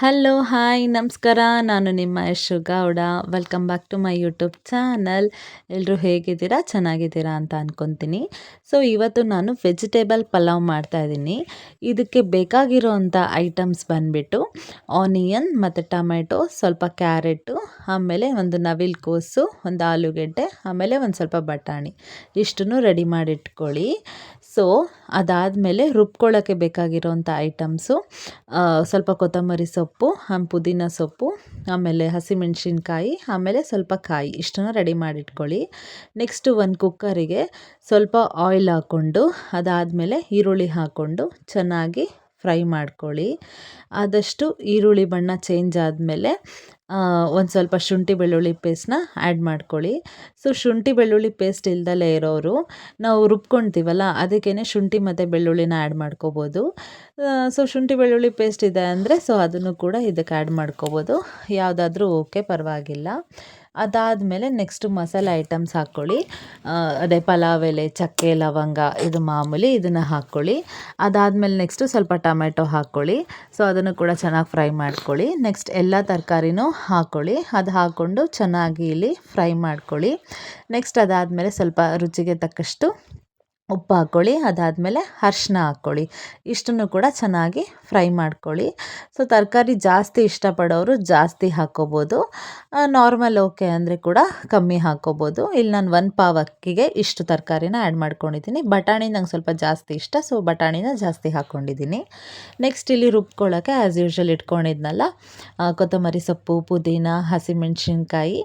Hello hi ನಮಸ್ಕಾರ. ನಾನು ನಿಮ್ಮ Yashu Gowda welcome back to my YouTube channel ಎಲ್ಲರೂ ಹೇಗಿದ್ದೀರಾ? ಚೆನ್ನಾಗಿದ್ದೀರಾ ಅಂತ ಅಂದ್ಕೊತೀನಿ ಸೊ ಇವತ್ತು ನಾನು ವೆಜಿಟೇಬಲ್ ಪಲಾವ್ ಮಾಡ್ತಾಯಿದ್ದೀನಿ ಇದಕ್ಕೆ ಬೇಕಾಗಿರೋವಂಥ ಐಟಮ್ಸ್ ಬಂದುಬಿಟ್ಟು ಆನಿಯನ್ ಮತ್ತು ಟೊಮೆಟೊ ಸ್ವಲ್ಪ ಕ್ಯಾರೆಟು, ಆಮೇಲೆ ಒಂದು ನವಿಲ್ ಕೋಸು, ಒಂದು ಆಲೂಗೆಡ್ಡೆ, ಆಮೇಲೆ ಒಂದು ಸ್ವಲ್ಪ ಬಟಾಣಿ. ಇಷ್ಟನ್ನು ರೆಡಿ ಮಾಡಿಟ್ಕೊಳ್ಳಿ. ಸೊ ಅದಾದಮೇಲೆ ರುಬ್ಕೊಳ್ಳೋಕ್ಕೆ ಬೇಕಾಗಿರೋಂಥ ಐಟಮ್ಸು ಸ್ವಲ್ಪ ಕೊತ್ತಂಬರಿ ಸೊಪ್ಪು ಪುದೀನ ಸೊಪ್ಪು, ಆಮೇಲೆ ಹಸಿಮೆಣ್ಸಿನ್ಕಾಯಿ, ಆಮೇಲೆ ಸ್ವಲ್ಪ ಕಾಯಿ, ಇಷ್ಟನ್ನು ರೆಡಿ ಮಾಡಿಟ್ಕೊಳ್ಳಿ. ನೆಕ್ಸ್ಟು ಒಂದು ಕುಕ್ಕರಿಗೆ ಸ್ವಲ್ಪ ಆಯಿಲ್ ಹಾಕ್ಕೊಂಡು ಅದಾದಮೇಲೆ ಈರುಳ್ಳಿ ಹಾಕ್ಕೊಂಡು ಚೆನ್ನಾಗಿ ಫ್ರೈ ಮಾಡ್ಕೊಳ್ಳಿ. ಆದಷ್ಟು ಈರುಳ್ಳಿ ಬಣ್ಣ ಚೇಂಜ್ ಆದಮೇಲೆ ಒಂದು ಸ್ವಲ್ಪ ಶುಂಠಿ ಬೆಳ್ಳುಳ್ಳಿ ಪೇಸ್ಟ್ನ ಆ್ಯಡ್ ಮಾಡ್ಕೊಳ್ಳಿ. ಸೊ ಶುಂಠಿ ಬೆಳ್ಳುಳ್ಳಿ ಪೇಸ್ಟ್ ಇಲ್ದಲೇ ಇರೋರು, ನಾವು ರುಬ್ಕೊಳ್ತೀವಲ್ಲ ಅದಕ್ಕೇ ಶುಂಠಿ ಮತ್ತು ಬೆಳ್ಳುಳ್ಳಿನ ಆ್ಯಡ್ ಮಾಡ್ಕೋಬೋದು. ಸೊ ಶುಂಠಿ ಬೆಳ್ಳುಳ್ಳಿ ಪೇಸ್ಟ್ ಇದೆ ಅಂದರೆ ಸೊ ಅದನ್ನು ಕೂಡ ಇದಕ್ಕೆ ಆ್ಯಡ್ ಮಾಡ್ಕೋಬೋದು. ಯಾವುದಾದ್ರೂ ಓಕೆ ಪರವಾಗಿಲ್ಲ. ಅದಾದಮೇಲೆ ನೆಕ್ಸ್ಟು ಮಸಾಲೆ ಐಟಮ್ಸ್ ಹಾಕ್ಕೊಳ್ಳಿ ಅದೇ ಪಲಾವ್ ಎಲೆ, ಚಕ್ಕೆ, ಲವಂಗ, ಇದು ಮಾಮೂಲಿ ಇದನ್ನು ಹಾಕ್ಕೊಳ್ಳಿ ಅದಾದಮೇಲೆ ನೆಕ್ಸ್ಟು ಸ್ವಲ್ಪ ಟೊಮೆಟೊ ಹಾಕ್ಕೊಳ್ಳಿ ಸೊ ಅದನ್ನು ಕೂಡ ಚೆನ್ನಾಗಿ ಫ್ರೈ ಮಾಡ್ಕೊಳ್ಳಿ. ನೆಕ್ಸ್ಟ್ ಎಲ್ಲ ತರಕಾರಿನೂ ಹಾಕ್ಕೊಳ್ಳಿ ಅದು ಹಾಕ್ಕೊಂಡು ಚೆನ್ನಾಗಿ ಇಲ್ಲಿ ಫ್ರೈ ಮಾಡ್ಕೊಳ್ಳಿ. ನೆಕ್ಸ್ಟ್ ಅದಾದಮೇಲೆ ಸ್ವಲ್ಪ ರುಚಿಗೆ ತಕ್ಕಷ್ಟು ಉಪ್ಪು ಹಾಕ್ಕೊಳ್ಳಿ, ಅದಾದಮೇಲೆ ಅರ್ಶಿನ ಹಾಕ್ಕೊಳ್ಳಿ. ಇಷ್ಟನ್ನು ಕೂಡ ಚೆನ್ನಾಗಿ ಫ್ರೈ ಮಾಡ್ಕೊಳ್ಳಿ. ಸೊ, ತರಕಾರಿ ಜಾಸ್ತಿ ಇಷ್ಟಪಡೋರು ಜಾಸ್ತಿ ಹಾಕ್ಕೋಬೋದು. ನಾರ್ಮಲ್ ಓಕೆ ಅಂದರೆ ಕೂಡ ಕಮ್ಮಿ ಹಾಕ್ಕೋಬೋದು. ಇಲ್ಲಿ ನಾನು ಒನ್ ಪಾವ್ ಅಕ್ಕಿಗೆ ಇಷ್ಟು ತರಕಾರಿನ ಆ್ಯಡ್ ಮಾಡ್ಕೊಂಡಿದ್ದೀನಿ. ಬಟಾಣಿ ನಂಗೆ ಸ್ವಲ್ಪ ಜಾಸ್ತಿ ಇಷ್ಟ, ಸೊ ಬಟಾಣಿನ ಜಾಸ್ತಿ ಹಾಕ್ಕೊಂಡಿದ್ದೀನಿ. ನೆಕ್ಸ್ಟ್ ಇಲ್ಲಿ ರುಬ್ಕೊಳ್ಳೋಕ್ಕೆ ಆ್ಯಸ್ ಯೂಶ್ವಲ್ ಇಟ್ಕೊಂಡಿದ್ನಲ್ಲ ಕೊತ್ತಂಬರಿ ಸೊಪ್ಪು, ಪುದೀನ, ಹಸಿಮೆಣ್ಸಿನ್ಕಾಯಿ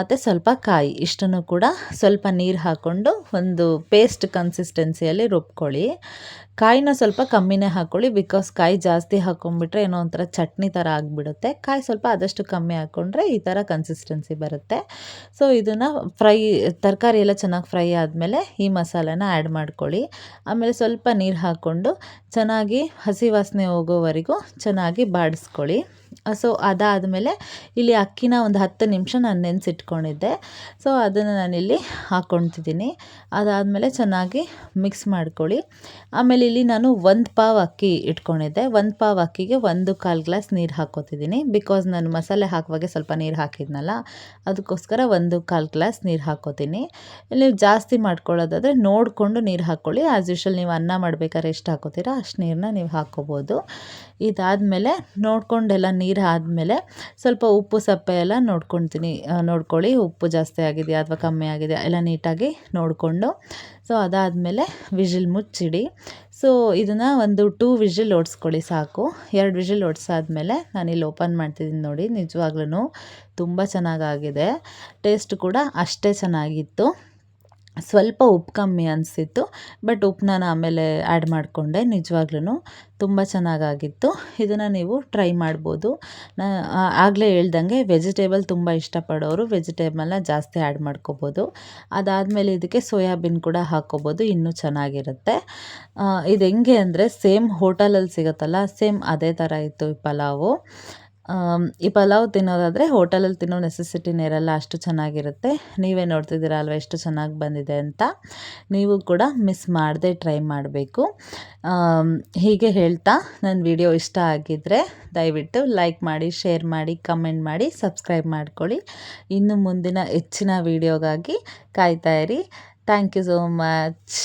ಮತ್ತು ಸ್ವಲ್ಪ ಕಾಯಿ. ಇಷ್ಟನ್ನು ಕೂಡ ಸ್ವಲ್ಪ ನೀರು ಹಾಕ್ಕೊಂಡು ಒಂದು ಪೇಸ್ಟ್ ಕನ್ಸಿಸ್ಟೆನ್ಸಿಯಲ್ಲಿ ರುಬ್ಕೊಳ್ಳಿ. ಕಾಯಿನ ಸ್ವಲ್ಪ ಕಮ್ಮಿನೇ ಹಾಕ್ಕೊಳ್ಳಿ ಬಿಕಾಸ್ ಕಾಯಿ ಜಾಸ್ತಿ ಹಾಕೊಂಡ್ಬಿಟ್ರೆ ಏನೋ ಒಂಥರ ಚಟ್ನಿ ಥರ ಆಗಿಬಿಡುತ್ತೆ. ಕಾಯಿ ಸ್ವಲ್ಪ ಆದಷ್ಟು ಕಮ್ಮಿ ಹಾಕ್ಕೊಂಡ್ರೆ ಈ ಥರ ಕನ್ಸಿಸ್ಟೆನ್ಸಿ ಬರುತ್ತೆ. ಸೊ ಇದನ್ನು ಫ್ರೈ, ತರಕಾರಿ ಎಲ್ಲ ಚೆನ್ನಾಗಿ ಫ್ರೈ ಆದಮೇಲೆ ಈ ಮಸಾಲೆನ ಆ್ಯಡ್ ಮಾಡ್ಕೊಳ್ಳಿ. ಆಮೇಲೆ ಸ್ವಲ್ಪ ನೀರು ಹಾಕ್ಕೊಂಡು ಚೆನ್ನಾಗಿ ಹಸಿ ವಾಸನೆ ಹೋಗೋವರೆಗೂ ಚೆನ್ನಾಗಿ ಬಾಡಿಸ್ಕೊಳ್ಳಿ. ಸೊ ಅದಾದಮೇಲೆ ಇಲ್ಲಿ ಅಕ್ಕಿನ ಒಂದು ಹತ್ತು ನಿಮಿಷ ನಾನು ನೆನೆಸಿಟ್ಕೊಂಡಿದ್ದೆ. ಸೊ ಅದನ್ನು ನಾನಿಲ್ಲಿ ಹಾಕ್ಕೊಳ್ತಿದ್ದೀನಿ. ಅದಾದಮೇಲೆ ಚೆನ್ನಾಗಿ ಮಿಕ್ಸ್ ಮಾಡ್ಕೊಳ್ಳಿ. ಆಮೇಲೆ ಇಲ್ಲಿ ನಾನು ಒಂದು ಪಾವ್ ಅಕ್ಕಿ ಇಟ್ಕೊಂಡಿದ್ದೆ. ಒಂದು ಪಾವ್ ಅಕ್ಕಿಗೆ ಒಂದು ಕಾಲು ಗ್ಲಾಸ್ ನೀರು ಹಾಕ್ಕೊತಿದ್ದೀನಿ. ಬಿಕಾಸ್ ನಾನು ಮಸಾಲೆ ಹಾಕುವಾಗೆ ಸ್ವಲ್ಪ ನೀರು ಹಾಕಿದ್ನಲ್ಲ ಅದಕ್ಕೋಸ್ಕರ ಒಂದು ಕಾಲು ಗ್ಲಾಸ್ ನೀರು ಹಾಕ್ಕೋತೀನಿ. ನೀವು ಜಾಸ್ತಿ ಮಾಡ್ಕೊಳ್ಳೋದಾದರೆ ನೋಡಿಕೊಂಡು ನೀರು ಹಾಕ್ಕೊಳ್ಳಿ. ಆ್ಯಸ್ ಯೂಶಲ್ ನೀವು ಅನ್ನ ಮಾಡಬೇಕಾದ್ರೆ ಎಷ್ಟು ಹಾಕೋತೀರಾ ಅಷ್ಟು ನೀರನ್ನ ನೀವು ಹಾಕ್ಕೋಬೋದು. ಇದಾದಮೇಲೆ ನೋಡಿಕೊಂಡೆಲ್ಲ ನೀರು ಆದಮೇಲೆ ಸ್ವಲ್ಪ ಉಪ್ಪು, ಸಪ್ಪೆ ಎಲ್ಲ ನೋಡ್ಕೊಳ್ತೀನಿ ನೋಡ್ಕೊಳ್ಳಿ. ಉಪ್ಪು ಜಾಸ್ತಿ ಆಗಿದೆಯಾ ಅಥವಾ ಕಮ್ಮಿ ಆಗಿದೆಯಾ ಎಲ್ಲ ನೀಟಾಗಿ ನೋಡಿಕೊಂಡು. ಸೊ ಅದಾದಮೇಲೆ ವಿಜಿಲ್ ಮುಚ್ಚಿಡಿ. ಸೊ ಇದನ್ನು ಒಂದು ಟೂ ವಿಜಿಲ್ ಓಡಿಸ್ಕೊಳ್ಳಿ ಸಾಕು. ಎರಡು ವಿಜಿಲ್ ಓಡಿಸಾದ್ಮೇಲೆ ನಾನಿಲ್ಲಿ ಓಪನ್ ಮಾಡ್ತಿದ್ದೀನಿ ನೋಡಿ. ನಿಜವಾಗ್ಲೂ ತುಂಬ ಚೆನ್ನಾಗಾಗಿದೆ. ಟೇಸ್ಟ್ ಕೂಡ ಅಷ್ಟೇ ಚೆನ್ನಾಗಿತ್ತು. ಸ್ವಲ್ಪ ಉಪ್ಪು ಕಮ್ಮಿ ಅನಿಸಿತ್ತು ಬಟ್ ಉಪ್ಪು ನಾನು ಆಮೇಲೆ ಆ್ಯಡ್ ಮಾಡಿಕೊಂಡೆ. ನಿಜವಾಗ್ಲೂ ತುಂಬ ಚೆನ್ನಾಗಾಗಿತ್ತು. ಇದನ್ನು ನೀವು ಟ್ರೈ ಮಾಡ್ಬೋದು. ನಾ ಆಗಲೇ ಹೇಳ್ದಂಗೆ ವೆಜಿಟೇಬಲ್ ತುಂಬ ಇಷ್ಟಪಡೋರು ವೆಜಿಟೇಬಲ್ನ ಜಾಸ್ತಿ ಆ್ಯಡ್ ಮಾಡ್ಕೋಬೋದು. ಅದಾದಮೇಲೆ ಇದಕ್ಕೆ ಸೋಯಾಬೀನ್ ಕೂಡ ಹಾಕ್ಕೋಬೋದು ಇನ್ನೂ ಚೆನ್ನಾಗಿರುತ್ತೆ. ಇದು ಹೆಂಗೆ ಅಂದರೆ ಸೇಮ್ ಹೋಟಲಲ್ಲಿ ಸಿಗುತ್ತಲ್ಲ ಸೇಮ್ ಅದೇ ಥರ ಇತ್ತು ಈ ಪಲಾವು. ಈ ಪಲಾವ್ ತಿನ್ನೋದಾದರೆ ಹೋಟೆಲಲ್ಲಿ ತಿನ್ನೋ ನೆಸೆಸಿಟಿನೇ ಇರಲ್ಲ ಅಷ್ಟು ಚೆನ್ನಾಗಿರುತ್ತೆ. ನೀವೇ ನೋಡ್ತಿದ್ದೀರ ಅಲ್ವಾ ಎಷ್ಟು ಚೆನ್ನಾಗಿ ಬಂದಿದೆ ಅಂತ? ನೀವು ಕೂಡ ಮಿಸ್ ಮಾಡದೆ ಟ್ರೈ ಮಾಡಬೇಕು. ಹೀಗೆ ಹೇಳ್ತಾ ನನ್ನ ವಿಡಿಯೋ ಇಷ್ಟ ಆಗಿದ್ದರೆ ದಯವಿಟ್ಟು ಲೈಕ್ ಮಾಡಿ ಶೇರ್ ಮಾಡಿ ಕಮೆಂಟ್ ಮಾಡಿ ಸಬ್ಸ್ಕ್ರೈಬ್ ಮಾಡ್ಕೊಳ್ಳಿ. ಇನ್ನು ಮುಂದಿನ ಹೆಚ್ಚಿನ ವೀಡಿಯೋಗಾಗಿ ಇರಿ. Thank you so much